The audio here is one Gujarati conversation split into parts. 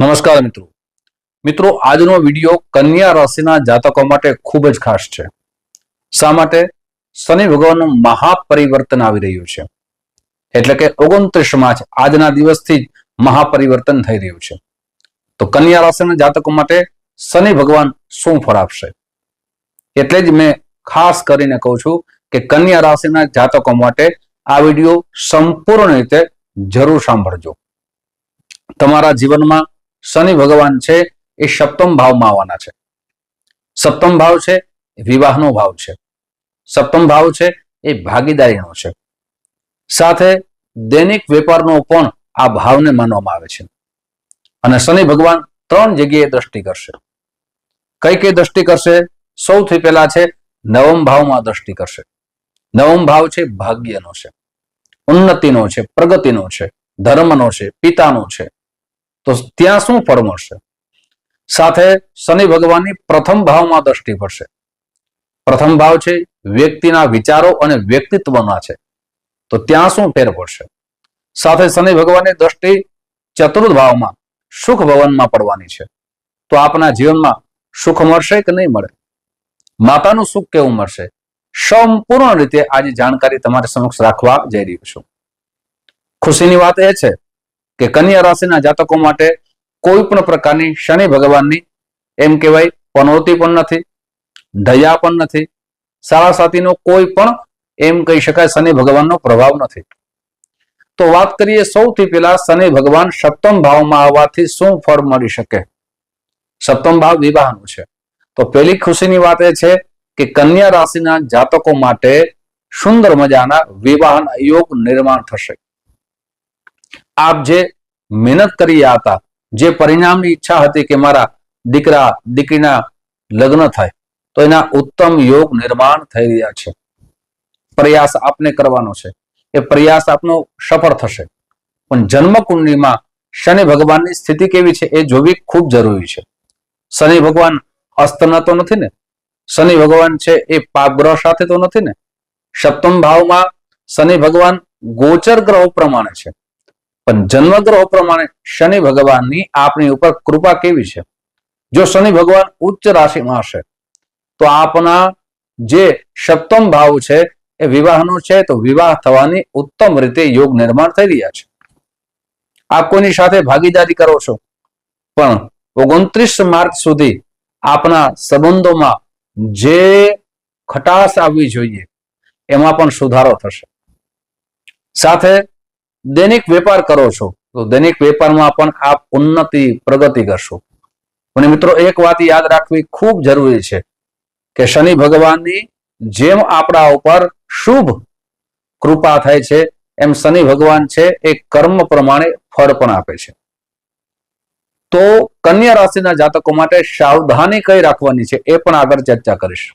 નમસ્કાર મિત્રો. મિત્રો, આજનો વીડિયો કન્યા રાશિના જાતકો માટે ખૂબ જ ખાસ છે. શા માટે? શનિ ભગવાનનું મહાપરિવર્તન આવી રહ્યું છે. એટલે કે ઓગણત્રીસ માર્ચ આજના દિવસથી જ મહાપરિવર્તન થઈ રહ્યું છે. તો કન્યા રાશિના જાતકો માટે શનિ ભગવાન શું આપશે? એટલે જ મેં ખાસ કરીને કહું છું કે કન્યા રાશિના જાતકો માટે આ વીડિયો સંપૂર્ણ રીતે જરૂર સાંભળજો. તમારા જીવનમાં શનિ ભગવાન છે, એ સપ્તમ ભાવમાં આવવાના છે. સપ્તમ ભાવ છે વિવાહનો ભાવ છે. સપ્તમ ભાવ છે, એ ભાગીદારીનો છે. સાથે દૈનિક વેપારનો પણ આ ભાવને માનવામાં આવે છે. અને શનિ ભગવાન ત્રણ જગ્યાએ દ્રષ્ટિ કરશે. કઈ કઈ દ્રષ્ટિ કરશે? સૌથી પહેલા છે, નવમ ભાવમાં દ્રષ્ટિ કરશે. નવમ ભાવ છે, ભાગ્યનો છે. ઉન્નતિનો છે, પ્રગતિનો છે, ધર્મનો છે, પિતાનો છે. તો ત્યાં શું ફળ મળશે? સાથે શનિ ભગવાનની પ્રથમ ભાવમાં દ્રષ્ટિ પડશે. પ્રથમ ભાવ છે વ્યક્તિના વિચારો અને વ્યક્તિત્વના છે. તો ત્યાં શું ફેર પડશે? સાથે શનિ ભગવાનની દ્રષ્ટિ ચતુર્થ ભાવમાં સુખ ભવનમાં પડવાની છે. તો આપના જીવનમાં સુખ મળશે કે નહીં મળે? માતાનું સુખ કેવું મળશે? સંપૂર્ણ રીતે આજે જાણકારી તમારી સમક્ષ રાખવા જઈ રહ્યું છું. ખુશીની વાત એ છે કે કન્યા રાશિના જાતકો માટે કોઈ પણ પ્રકારની શનિ ભગવાનની, એમ કહેવાય પનોતી પણ નથી, દયા પણ નથી, સારા સાથીનો કોઈ પણ, એમ કહી શકાય, શનિ ભગવાનનો પ્રભાવ નથી. તો વાત કરીએ સૌથી પહેલા શનિ ભગવાન સપ્તમ ભાવમાં આવવાથી શું ફળ મળી શકે? સપ્તમ ભાવ વિવાહનો છે. તો પહેલી ખુશીની વાત એ છે કે કન્યા રાશિના જાતકો માટે સુંદર મજાના વિવાહના યોગ નિર્માણ થશે. આપ જે મહેનત કરી હતા, જે પરિણામની ઈચ્છા હતી કે મારા દીકરા, દીકરીના લગ્ન થાય, તો એના ઉત્તમ યોગ નિર્માણ થઈ રહ્યા છે. પ્રયાસ આપને કરવાનો છે. એ પ્રયાસ આપનો સફળ થશે. પણ જન્મ શનિ ભગવાનની સ્થિતિ કેવી છે એ જોવી ખૂબ જરૂરી છે. શનિ ભગવાન અસ્તના તો નથી ને? શનિ ભગવાન છે એ પાપગ્રહ સાથે તો નથી ને? સપ્તમ ભાવમાં શનિ ભગવાન ગોચર ગ્રહો પ્રમાણે છે. પણ જન્મગ્રહો પ્રમાણે શનિ ભગવાનની આપણી ઉપર કૃપા કેવી છે? જો શનિ ભગવાન ઉચ્ચ રાશિમાં હશે, તો આપના જે સપ્તમ ભાવ છે એ વિવાહનો છે, તો વિવાહ થવાની ઉત્તમ રીતે યોગ નિર્માણ થઈ રહ્યા છે. આપ કોઈની સાથે ભાગીદારી કરો છો? પણ ઓગણત્રીસ માર્ચ સુધી આપના સંબંધોમાં જે ખટાશ આવવી જોઈએ, એમાં પણ સુધારો થશે. સાથે દૈનિક વેપાર કરો છો, તો દૈનિક વેપારમાં પણ આપ ઉન્નતિ, પ્રગતિ કરશો. અને મિત્રો, એક વાત યાદ રાખવી ખૂબ જરૂરી છે કે શનિ ભગવાનની જેમ આપણા ઉપર શુભ કૃપા થાય છે, એમ શનિ ભગવાન છે, એ કર્મ પ્રમાણે ફળ પણ આપે છે. તો કન્યા રાશિના જાતકો માટે સાવધાની કઈ રાખવાની છે, એ પણ આગળ ચર્ચા કરીશ.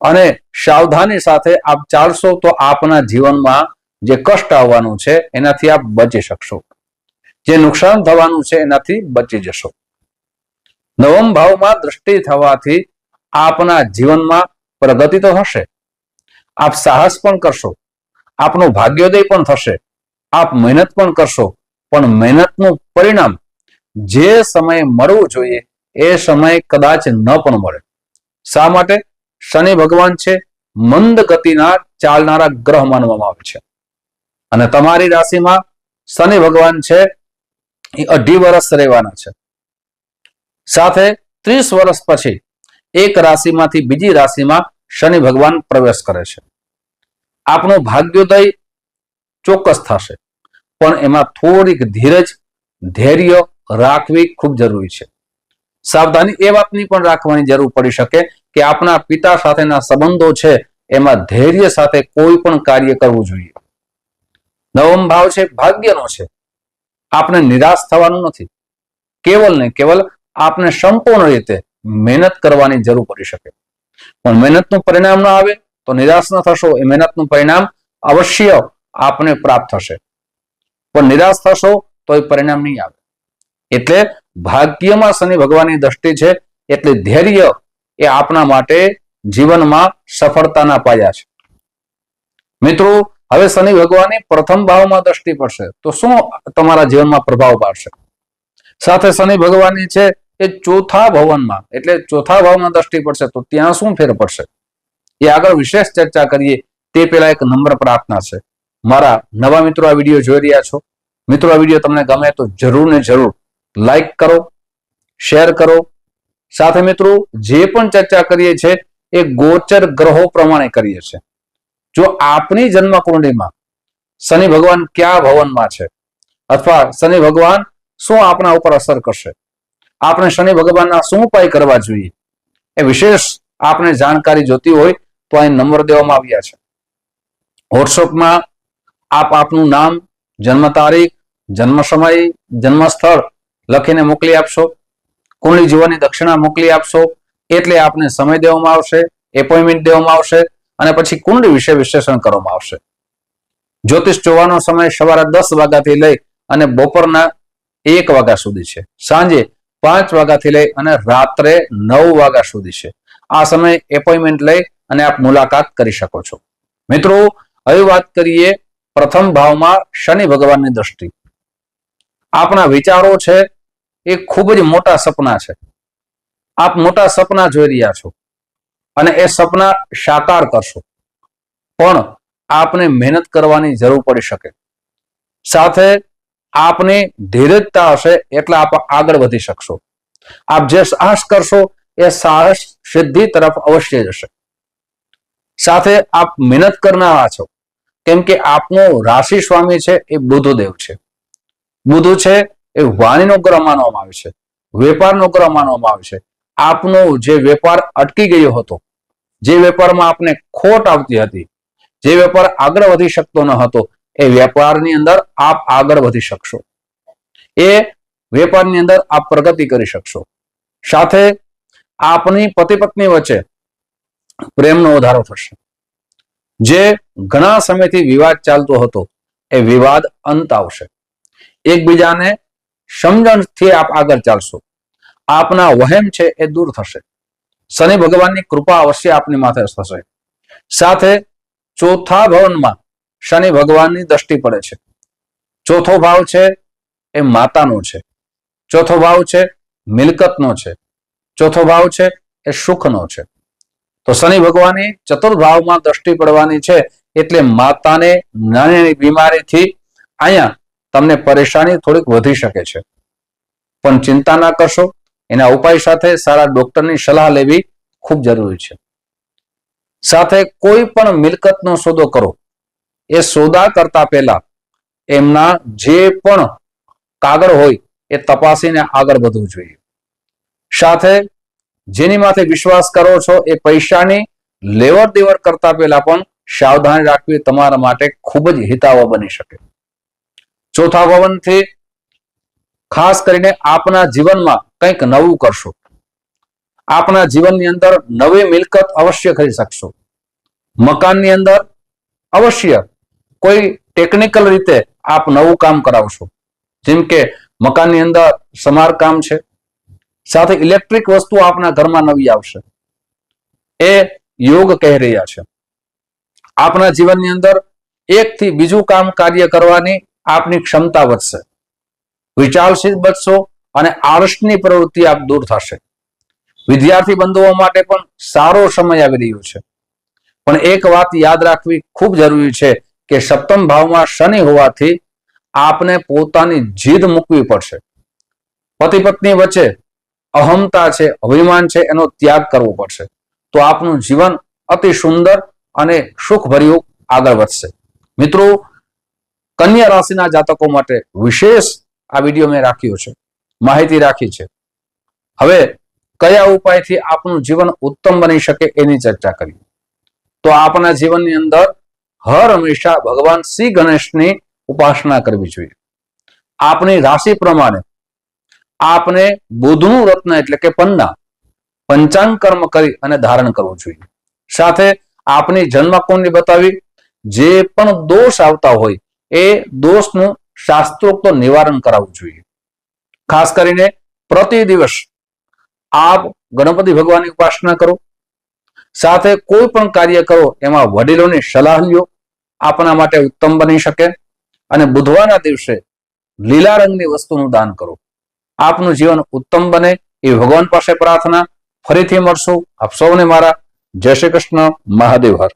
અને સાવધાની સાથે આપ ચાલશો તો આપના જીવનમાં જે કષ્ટ આવવાનું છે, એનાથી આપ બચી શકશો. જે નુકસાન થવાનું છે, એનાથી બચી જશો. નવમ ભાવમાં દ્રષ્ટિ થવાથી આપના જીવનમાં પ્રગતિ તો હશે આપ સાહસ પણ કરશો. આપનું ભાગ્યોદય પણ થશે. આપ મહેનત પણ કરશો. પણ મહેનતનું પરિણામ જે સમયે મળવું જોઈએ, એ સમય કદાચ ન પણ મળે. શા માટે? શનિ ભગવાન છે, મંદ ગતિના ચાલનારા ગ્રહ માનવામાં આવે છે. અને તમારી રાશિમાં શનિ ભગવાન છે, એ અઢી વર્ષ રહેવાના છે. સાથે ત્રીસ વર્ષ પછી એક રાશિમાંથી બીજી રાશિમાં શનિ ભગવાન પ્રવેશ કરે છે. આપનું ભાગ્યોદય ચોક્કસ થશે, પણ એમાં થોડીક ધીરજ, ધૈર્ય રાખવી ખૂબ જરૂરી છે. સાવધાની એ વાતની પણ રાખવાની જરૂર પડી શકે કે આપણા પિતા સાથેના સંબંધો છે, એમાં ધૈર્ય સાથે કોઈ પણ કાર્ય કરવું જોઈએ. નવમ ભાવ છે, ભાગ્યનો છે. આપણે નિરાશ થવાનું નથી. કેવલ ને કેવલ આપને સંપૂર્ણ રીતે મહેનત કરવાની જરૂર પડી શકે. પણ મહેનતનું પરિણામ ન આવે તો નિરાશ ન થશો. એ મહેનતનું પરિણામ અવશ્ય આપને પ્રાપ્ત થશે. પણ નિરાશ થશો તો એ પરિણામ નહીં આવે. એટલે ભાગ્યમાં શનિ ભગવાનની દ્રષ્ટિ છે, એટલે ધૈર્ય એ આપણા માટે જીવનમાં સફળતાના પાયા છે. મિત્રો હવે શનિ ભગવાનની પ્રથમ ભાવમાં દ્રષ્ટિ પડશે. તો શું તમારા જીવનમાં પ્રભાવ પાડશે? સાથે શનિ ભગવાનની છે એ ચોથા ભવનમાં. એટલે ચોથા ભાવમાં દ્રષ્ટિ પડશે તો ત્યાં શું ફેર પડશે? એ આગળ વિશેષ ચર્ચા કરીએ. તે પહેલા એક નમ્ર પ્રાર્થના છે. મારા નવા મિત્રો આ વીડિયો જોઈ રહ્યા છો. મિત્રો, આ વીડિયો તમને ગમે તો જરૂર ને જરૂર લાઈક કરો, શેર કરો. સાથે મિત્રો, જે પણ ચર્ચા કરીએ છીએ, એ ગોચર ગ્રહો પ્રમાણે કરીએ છીએ. જો આપની જન્મ કુંડળીમાં શનિ ભગવાન કયા ભવનમાં છે? અથવા શનિ ભગવાન શું આપણા ઉપર અસર કરશે? આપણે શનિ ભગવાનના શું ઉપાય કરવા જોઈએ? એ વિશેષ આપણે જાણકારી જોતી હોય તો અહીં નંબર દેવામાં આવ્યા છે. વોટ્સઅપમાં આપ આપનું નામ, જન્મ તારીખ, જન્મ સમય જન્મ સ્થળ લખીને મોકલી આપશો. કુંડળી જીવનની દક્ષિણા મોકલી આપશો. એટલે આપને સમય દેવામાં આવશે, એપોઇન્ટમેન્ટ દેવામાં આવશે. અને પછી કુંડળી વિશે વિશ્લેષણ કરવામાં આવશે. જ્યોતિષ જોવાનો સમય સવારે દસ વાગ્યાથી લઈ અને બપોરના એક વાગ્યા સુધી છે. સાંજે પાંચ વાગ્યાથી લઈ અને રાત્રે નવ વાગ્યા સુધી છે. આ સમય એપોઇન્ટમેન્ટ લઈ અને આપ મુલાકાત કરી શકો છો. મિત્રો, હવે વાત કરીએ પ્રથમ ભાવમાં શનિ ભગવાનની દ્રષ્ટિ. આપણા વિચારો છે એ ખૂબ જ મોટા સપના છે. આપ મોટા સપના જોઈ રહ્યા છો. અને એ સપના સાકાર કરશો. પણ આપને મહેનત કરવાની જરૂર પડી શકે. સાથે આપની ધીરજતા હશે એટલે આપ આગળ વધી શકશો. આપ જે સાહસ કરશો, એ સાહસ સિદ્ધિ તરફ અવશ્ય જશે. સાથે આપ મહેનત કરનારા છો. કેમ કે આપનો રાશિ સ્વામી છે, એ બુધદેવ છે. બુધુ છે, એ વાણીનો ગ્રહ માનવામાં આવે છે. વેપારનો ગ્રહ માનવામાં આવે છે. આપનો જે વેપાર અટકી ગયો હતો જે વેપારમાં આપને ખોટ આવતી હતી, જે વેપાર આગળ વધી શકતો ન હતો, એ વેપારની અંદર આપ આગળ વધી શકશો. એ વેપારની અંદર આપ પ્રગતિ કરી શકશો. સાથે આપની પતિ પત્ની વચ્ચે પ્રેમનો વધારો થશે. જે ઘણા સમયથી વિવાદ ચાલતો હતો, એ વિવાદ અંત આવશે. એકબીજાને સમજણથી આપ આગળ ચાલશો. આપના વહેમ છે એ દૂર થશે. શનિ ભગવાનની કૃપા અવશ્ય આપની માથે થશે. સાથે ચોથા ભવનમાં શનિ ભગવાનની દ્રષ્ટિ પડે છે. ચોથો ભાવ છે એ માતાનો છે. ચોથો ભાવ છે મિલકતનો છે. ચોથો ભાવ છે એ સુખનો છે. તો શનિ ભગવાનની ચતુર્ભાવમાં દ્રષ્ટિ પડવાની છે એટલે માતાને નાની નાની બીમારીથી અહીંયા તમને પરેશાની થોડીક વધી શકે છે. પણ ચિંતા ના કરશો એના ઉપાય સાથે સારા ડોક્ટરની સલાહ લેવી ખૂબ જરૂરી છે. સાથે કોઈ પણ મિલકતનો સોદો કરો. એ સોદા કરતા પહેલા એમના જે પણ કાગળ હોય એ તપાસીને આગળ વધવું જોઈએ. સાથે જેની માથે વિશ્વાસ કરો છો એ પૈસાની લેવડ દેવડ કરતા પહેલા પણ સાવધાની રાખવી તમારા માટે ખૂબ જ હિતાવહ બની શકે. ચોથા ભવનથી ખાસ કરીને આપના જીવનમાં કંઈક નવું કરશો. આપના જીવનની અંદર નવી મિલકત અવશ્ય કરી શકશો. મકાનની અંદર અવશ્ય કોઈ ટેકનિકલ રીતે આપ નવું કામ કરાવશો. જેમ કે મકાનની અંદર સમારકામ છે. સાથે ઇલેક્ટ્રિક વસ્તુ આપના ઘરમાં નવી આવશે. એ યોગ કહી રહ્યા છે. આપના જીવનની અંદર એકથી બીજું કામ કાર્ય કરવાની આપની ક્ષમતા વધશે. વિચારશીલ બચશો અને આળસની પ્રવૃત્તિ આપ દૂર થશે. વિદ્યાર્થી બંધુઓ માટે પણ સારો સમય આવી રહ્યો છે. પણ એક વાત યાદ રાખવી ખૂબ જરૂરી છે કે સપ્તમ ભાવમાં શનિ હોવાથી આપને પોતાની જીદ મૂકવી પડશે. પતિ પત્ની વચ્ચે અહમતા છે, અભિમાન છે, એનો ત્યાગ કરવો પડશે. તો આપનું જીવન અતિ સુંદર અને સુખભર્યું આગળ વધશે. મિત્રો, કન્યા રાશિના જાતકો માટે વિશેષ આ વીડિયો મેં રાખ્યો છે. માહિતી રાખી છે. હવે કયા ઉપાયથી આપનું જીવન ઉત્તમ બની શકે એની ચર્ચા કરી તો આપના જીવનની અંદર હર હંમેશા ભગવાન શ્રી ગણેશની ઉપાસના કરવી જોઈએ. આપની રાશિ પ્રમાણે આપને બુધનું રત્ન એટલે કે પન્ના પંચાંગ કર્મ કરી અને ધારણ કરવું જોઈએ. સાથે આપની જન્મ જન્મકુંડલી બતાવી જે પણ દોષ આવતા હોય એ દોષનું શાસ્ત્રોક્ત નિવારણ કરાવવું જોઈએ. ખાસ કરીને પ્રતિ દિવસ આપ ગણપતિ ભગવાનની ઉપાસના કરો, સાથે કોઈ પણ કાર્ય કરો, એમાં વડીલોની સલાહ લ્યો, આપના માટે ઉત્તમ બની શકે અને બુધવારના દિવસે લીલા રંગની વસ્તુનું દાન કરો. આપનું જીવન ઉત્તમ બને એ ભગવાન પાસે પ્રાર્થના. ફરીથી મળશું આપ સૌને મારા જય શ્રી કૃષ્ણ મહાદેવ હર.